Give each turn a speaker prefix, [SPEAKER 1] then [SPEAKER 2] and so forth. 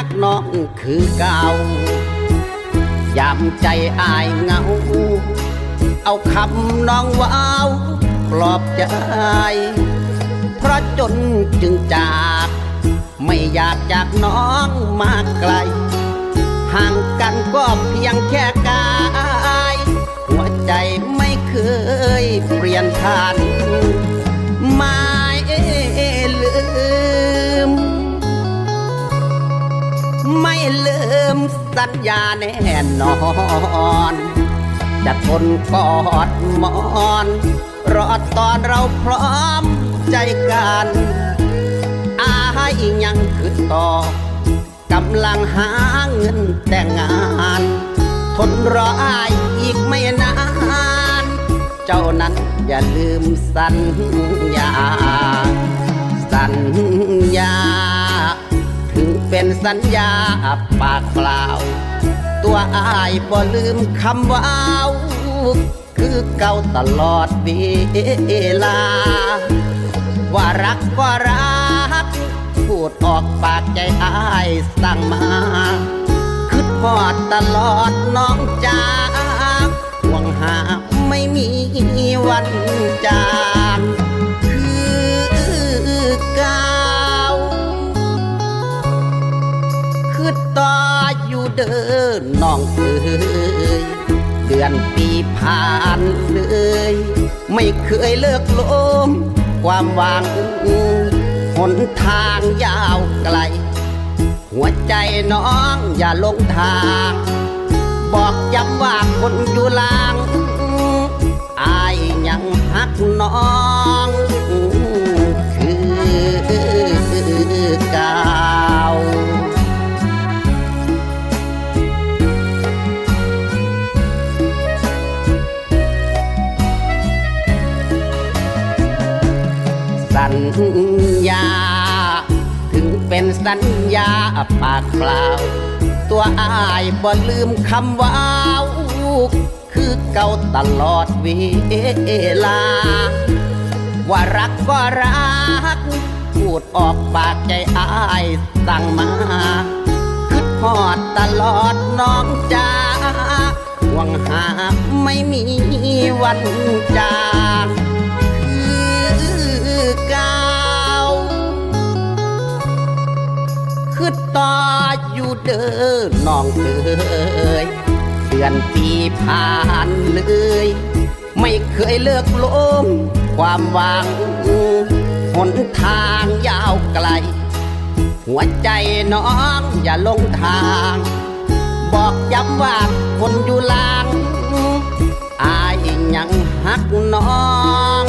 [SPEAKER 1] ักน้องคือเก่ายามใจอายเงา เอาคำน้องว้าวปลอบใจ เพราะจนจึงจาก ไม่อยากจากน้องมาไกล ห่างกันก็เพียงแค่กาย หัวใจไม่เคยเปลี่ยนผ่านม่ลื ลืมสัญญาแน่นอน จะทนกอดมอน รอตอนเราพร้อมใจกันอายยังคือต่อกำลังหาเงินแต่งงาน ทนรออายอีกไม่นาน เจ้านั้นอย่าลืมสัญญา สัญญา เป็นสัญญาปากเปล่า ตัวอายบ่ลืมคำว่าวคือเก่าตลอดเวลา ว่ารักก็รัก พูดออกปากใจอายสั่งมาคิดพอดตลอดน้องจ้าห่วงหาไม่มีวันจาง น้องเอ๋ยเดือนปีผ่านเลย ไม่เคยเลิกลมความหวังหนทางยาวไกล หัวใจน้องอย่าลงทาง บอกย้ำว่าคนอยู่ลาง อายยังหักน้อง ญา ถึงเป็นสัญญาปากเปล่า ตัวอายบ่ลืมคำว่าวคือเก่าตลอดเวลา ว่ารักก็รัก พูดออกปากใจอายสั่งมาคิดพอดตลอดน้องจ้าหวังหาไม่มีวันจา อยู่เด้อน้องเอ๋ยเดือนปีผ่านเลย ไม่เคยเลิกล้มความหวังหนทางยาวไกล หัวใจน้องอย่าลงทาง บอกย้ำว่าคนอยู่หลางอายยังหักน้อง